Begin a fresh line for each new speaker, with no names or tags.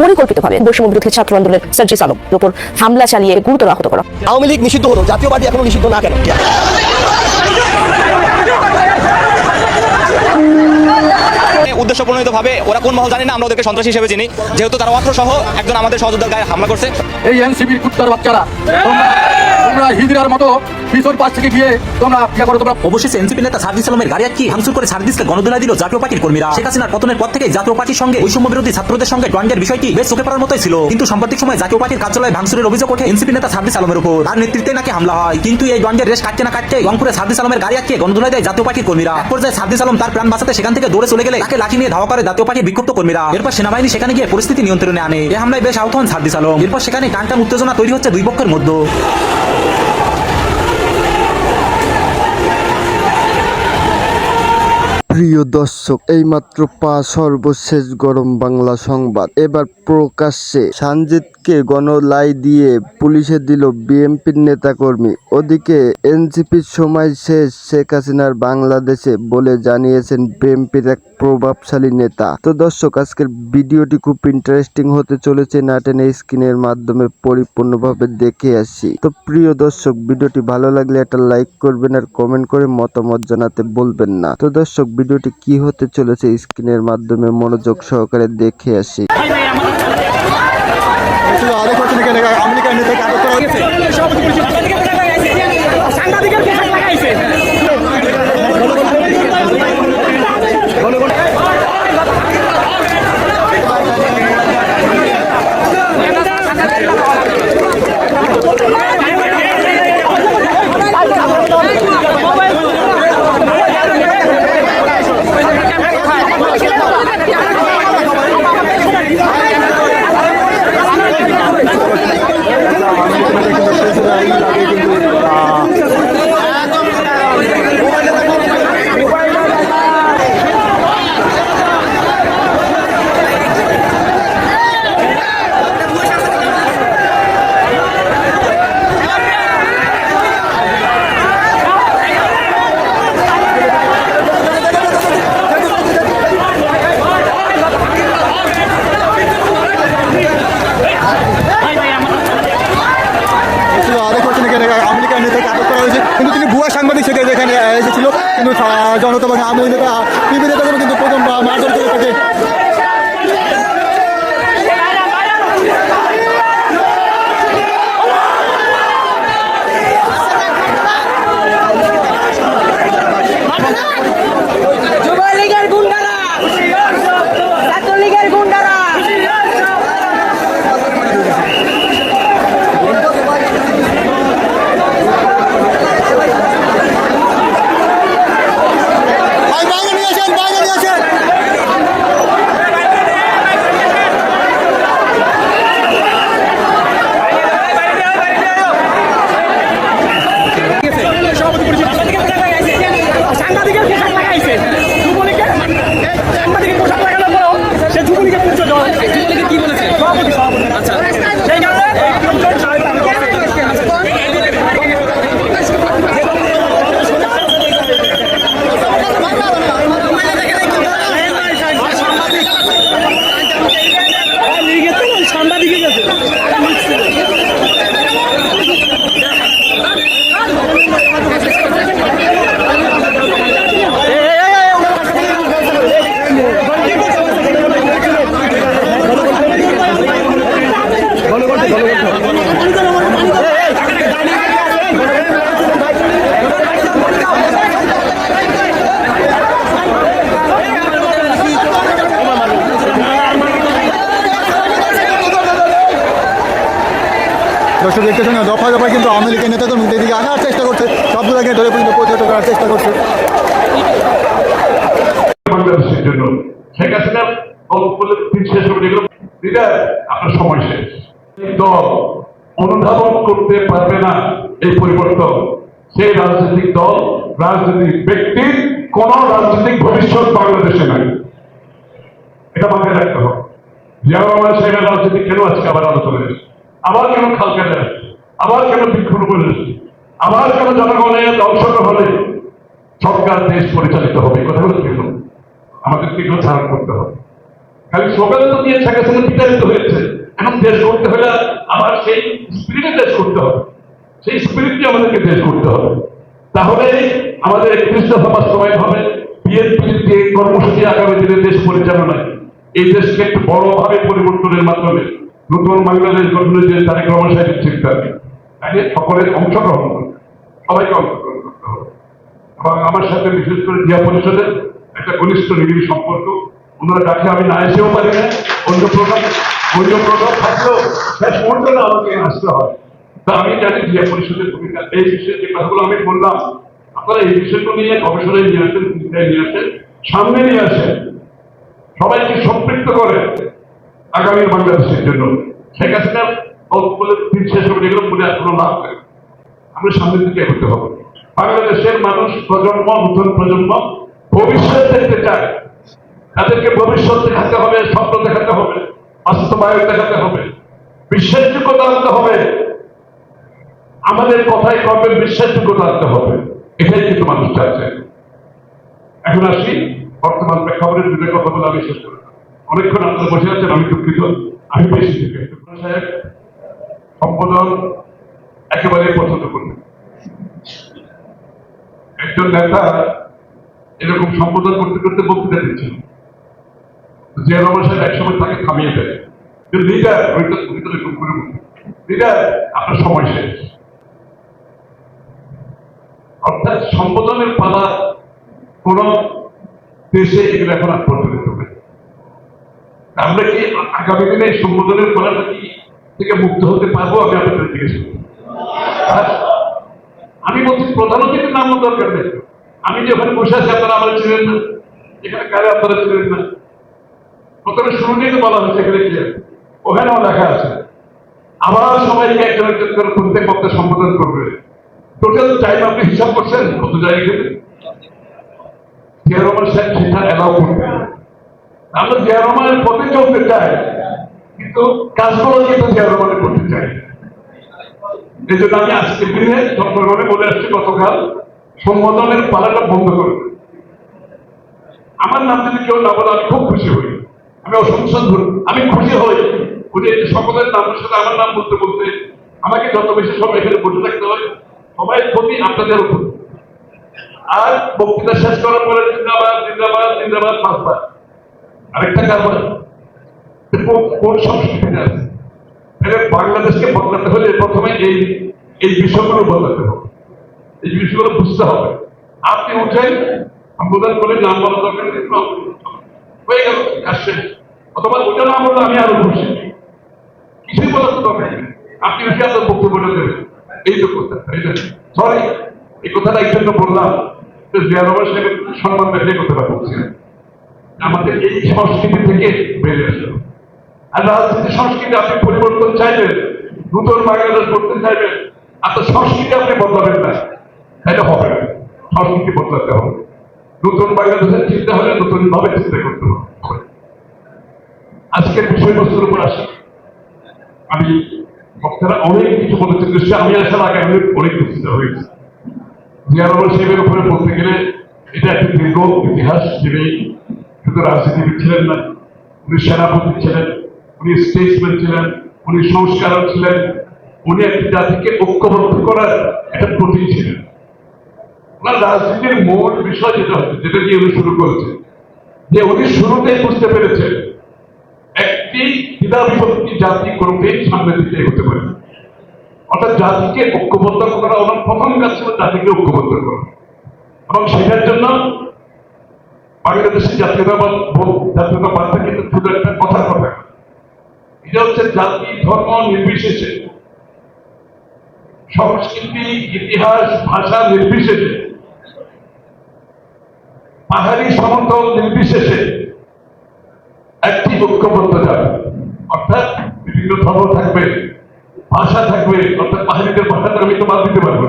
পরিকল্পিতভাবে বৈষম্য বিরোধী ছাত্র আন্দোলনের সার্জিস আলমের উপর হামলা চালিয়ে গুরুতর আহত করা।
আওয়ামী লীগ নিষিদ্ধ হলো জাতীয়বাদী পার্টি এখনও নিষিদ্ধ না কেন?
উদ্দেশ্য প্রণোদিত ওরা কোন মহল জানি না আমরা ওদেরকে সন্ত্রাসী হিসেবে চিনি। যেহেতু তারা অস্ত্র সহ একজন আমাদের সহযোদ্ধার গায়ে হামলা করছে।
এই এনসিবির কুত্তার বাচ্চারা তোমরা হিজড়ার মতো পিছন পাশ থেকে গিয়ে তোমরা ইয়া করো তোমরা?
অবশেষে এনসিপি নেতা সার্জিস আলমের গাড়ি আটকে ভাঙচুর করে সার্জিসকে গণদোলা দিল জাতীয় পার্টির কর্মীরা। শেখ হাসিনার পতনের পর থেকে জাতীয় পার্টির সঙ্গে বৈষম্য বিরোধী ছাত্রদের সঙ্গে দ্বন্দ্বের বিষয়টি বেশ চোখে পড়ার মতোই ছিল। কিন্তু সাম্প্রতিক সময় জাতীয় পার্টির কার্যালয়ে ভাঙচুরের অভিযোগ ওঠে এনসিপি নেতা সার্জিস আলমের উপর। তার নেতৃত্বে নাকি হামলা হয়? কিন্তু এই দ্বন্দ্বের রেশ কাটতে না কাটতে রংপুরে সার্জিস আলমের গাড়ি আটকে গণদোলা দেয় জাতীয় পার্টির কর্মীরা। এক পর্যায়ে সার্জিস আলম তার প্রাণ বাঁচাতে সেখান থেকে দৌড়ে চলে গেলে তাকে লাঠি নিয়ে ধাওয়া করে জাতীয় পার্টির বিক্ষুব্ধ কর্মীরা। এরপর সেনাবাহিনী সেখানে গিয়ে পরিস্থিতি নিয়ন্ত্রণে আনে। এই হামলায় বেশ আহত হন সার্জিস আলম। এরপর সেখানে টান টান উত্তেজনা তৈরি হচ্ছে দুই পক্ষের মধ্যে।
প্রিয় দর্শক এইমাত্র পা সর্বশেষ গরম বাংলা সংবাদ। এবার প্রকাশ্যে সানজিদকে গণলাই দিয়ে পুলিশে দিল বিএনপির নেতাকর্মী। ওদিকে এনসিপির সময় শেষ শেখ হাসিনার বাংলাদেশে বলে জানিয়েছেন বিএনপির এক প্রভাবশালী নেতা। তো দর্শক, আজকের ভিডিওটি খুব ইন্টারেস্টিং হতে চলেছে নাটেনে স্ক্রিনের মাধ্যমে পরিপূর্ণভাবে দেখে আসি। তো প্রিয় দর্শক, ভিডিওটি ভালো লাগলে একটা লাইক করবেন আর কমেন্ট করে মতামত জানাতে বলবেন না। তো দর্শক, ভিডিওটি কি হতে চলেছে স্ক্রিনের মাধ্যমে মনোযোগ সহকারে দেখে আসি।
আরেক হচ্ছে নাকি আমেরিকার নেতাকে আটক করা হয়েছে ছিল Thank you. সাংবাদিক সেটা যেখানে এসেছিল কিন্তু জনতা বা নেতাগুলো কিন্তু প্রথম দেখতেছেন দফা দফা কিন্তু আওয়ামী লীগের নেতাদের মধ্যে দিকে আনার চেষ্টা করছে। সবগুলোকে ধরে পর্যন্ত প্রতিহত করার চেষ্টা করছে।
আপনার সময় শেষ। দল অনুধাবন করতে পারবে না এই পরিবর্তন। সেই রাজনৈতিক দল, রাজনৈতিক রাজনৈতিক ভবিষ্যৎ এটা হবে। রাজনীতি আবার আলোচনা আবার কেন খাল আবার কেন বিক্ষোভ আবার কেন জনগণের দর্শক হলে সরকার দেশ পরিচালিত হবে কথাগুলো ঠিক আমাদের এগুলো ধারণ করতে হবে? খালি সকালে তো দিয়ে শেখ সঙ্গে বিচারিত হয়েছে। এখন দেশ করতে হলে আবার সেই স্পিরিটে দেশ করতে হবে। সেই স্পিরিট দিয়ে আমাদেরকে দেশ করতে হবে। তাহলে আমাদের একত্রিশ সভার সময় হবে বিএনপির যে কর্মসূচি আগামী দিনে দেশ পরিচালনায়। এই দেশকে একটু বড়ভাবে পরিবর্তনের মাধ্যমে নতুন বাংলাদেশ গঠনের যে তারেক রহমান সাহেবের চিন্তা তাকে সকলের অংশগ্রহণ সবাইকে অংশগ্রহণ করতে হবে। এবং আমার সাথে বিশেষ করে জিয়া পরিষদের একটা ঘনিষ্ঠ নিবিড় সম্পর্ক। ওনারা ডাকে, আমি না এসেও পারি না অন্য প্রোগ্রাম অন্য প্রোগ্রাম থাকলেও শেষ মুহূর্তে আমাকে আসতে হয়। তা আমি জানি জিয়া পরিষদের ভূমিকা। এই বিষয়ে যে কথাগুলো আমি বললাম, আপনারা এই বিষয়গুলো নিয়ে গবেষণায় নিয়ে আসেন, চিন্তায় নিয়ে আসেন, সামনে নিয়ে আসেন সবাইকে সম্পৃক্ত করে আগামী বাংলাদেশের জন্য শেখ বলে দিন শেষ হবে এগুলো আর কোনো লাভ নেই। আমরা সামনের দিকে এগোতে হবে। বাংলাদেশের মানুষ প্রজন্ম, নতুন প্রজন্ম ভবিষ্যৎ দেখতে চায়। তাদেরকে ভবিষ্যৎ দেখাতে হবে, স্বপ্ন দেখাতে হবে, বাস্তবায়ন দেখাতে হবে বিশ্বাসযোগ্যতা আনতে হবে। আমাদের কথাই কবে বিশ্বাসযোগ্যতা আনতে হবে? এটাই কিন্তু মানুষ চাইছে। এখন আসি বর্তমান প্রেক্ষাপটের দুটো কথা বলে আমি শেষ করি অনেকক্ষণ আপনারা বসে আছেন, আমি দুঃখিত আমি বেশি সাহেব সম্বোধন একেবারে পছন্দ করবেন। একজন নেতা এরকম সম্বোধন করতে করতে বক্তৃতা দিচ্ছিল জিয়া রহমান সাহেব একসময় তাকে থামিয়ে দেয় লিডার ওইটা তুমি তো এরকম করে লিডার আপনার সময় শেষ। অর্থাৎ সম্বোধনের পালা কোন দেশে এগুলো এখন আর আমরা কি আগামী দিনে সম্বোধনের কি থেকে মুক্ত হতে পারব? আমি আপনাদের জিজ্ঞেস আমি বলছি, প্রধান অতিথির নাম দরকার নেই। আমি যে ওখানে বসে আছি, আপনারা আমার ছিলেন না। এখানে কারে, আপনারা ছিলেন না? প্রথমে শুরু নিয়ে বলা হচ্ছে এখানে কি? ওখানেও লেখা আছে। আবার সবাইকে একজন একজন করে প্রত্যেক বক্তা সম্বোধন করবে। টোটাল টাইম আপনি হিসাব করছেন? কত জায়গায় গেলে জিয়া রহমান সাহেব সেটা অ্যালাউ করবে। আমরা জিয়া পথে চলতে চাই, কিন্তু কাজগুলো কিন্তু জিয়া করতে চাই। এই জন্য আমি আজকে দিনে চট্টগ্রামে বলে আসছি, গতকাল সম্বোধনের পালাটা বন্ধ করবে আমার নাম যদি কেউ না বলে, আমি খুব খুশি হই। আমি অসংখ্য ধর- আমি খুশি হই। উনি সকলের নামের সাথে আমার নাম বলতে বলতে আমাকে যত বেশি সময় এখানে বসে থাকতে হয়, সবাই ক্ষতি আপনাদের উপর। আর বক্তৃতা শেষ করার পরে জিন্দাবাদ জিন্দাবাদ জিন্দাবাদ পাঁচবার আরেকটা কারবার কোন- সংস্কৃতিতে আছে? বাংলাদেশকে বদলাতে হলে প্রথমে এই এই বিষয়গুলো বদলাতে হবে। এই বিষয়গুলো বুঝতে হবে। আপনি উঠেন করে নাম বলা দরকার হয়ে গেল আসছে অথবা ওটা না বললে আমি আরও খুশি কিছুই বলার দরকার আপনি উঠে আপনার বক্তব্যটা দেবেন। এই তো কথা, তাই না? সরি এই কথাটা জন্য বললাম। যে সাহেবের সম্মান রেখে কথাটা বলছি। আমাদের এই সংস্কৃতি থেকে বেরিয়ে হবে। আর রাজনীতি সংস্কৃতি আপনি পরিবর্তন চাইবেন, নতুন বাংলাদেশ করতে চাইবেন আপনার সংস্কৃতি আপনি বদলাবেন না। তাইলে হবে না। সংস্কৃতি বদলাতে হবে। নতুন বাংলাদেশের চিন্তা হলে নতুন ভাবে চিন্তা করতে হবে। আজকের বিষয়বস্তুর উপর আসি। আমি বক্তারা অনেক কিছু বলেছেন নিশ্চয়ই আমি আসার আগে আমি অনেক কিছু হয়েছে জিয়া রহমান সাহেবের উপরে বলতে গেলে এটা একটি দীর্ঘ ইতিহাস যিনি রাজনীতিবিদ ছিলেন না, উনি সেনাপতি ছিলেন, উনি স্টেটসম্যান ছিলেন, উনি সংস্কারক ছিলেন, উনি একটি জাতিকে ঐক্যবদ্ধ করার একটা ছিলেন। ওনার রাজনীতির মূল বিষয় যেটা হচ্ছে, যেটা দিয়ে উনি শুরু যে উনি শুরুতেই বুঝতে পেরেছেন, একটি জাতি কোনোটাই সামনের দিকে এগোতে পারে অর্থাৎ জাতিকে ঐক্যবদ্ধ করা, ওনার প্রথম কাজ ছিল জাতিকে ঐক্যবদ্ধ করা। এবং সেটার জন্য বাংলাদেশের জাতীয়তাবাদ জাতীয়তাবাদটা কিন্তু শুধু একটা কথা না। এটা হচ্ছে জাতি, ধর্ম নির্বিশেষে। সংস্কৃতি, ইতিহাস, ভাষা নির্বিশেষে। পাহাড়ি সমতল নির্বিশেষে একটি ঐক্যবদ্ধ যাবে অর্থাৎ বিভিন্ন ধর্ম থাকবে, ভাষা থাকবে, অর্থাৎ পাহাড়িদের ভাষাটা আমি তো বাদ দিতে পারব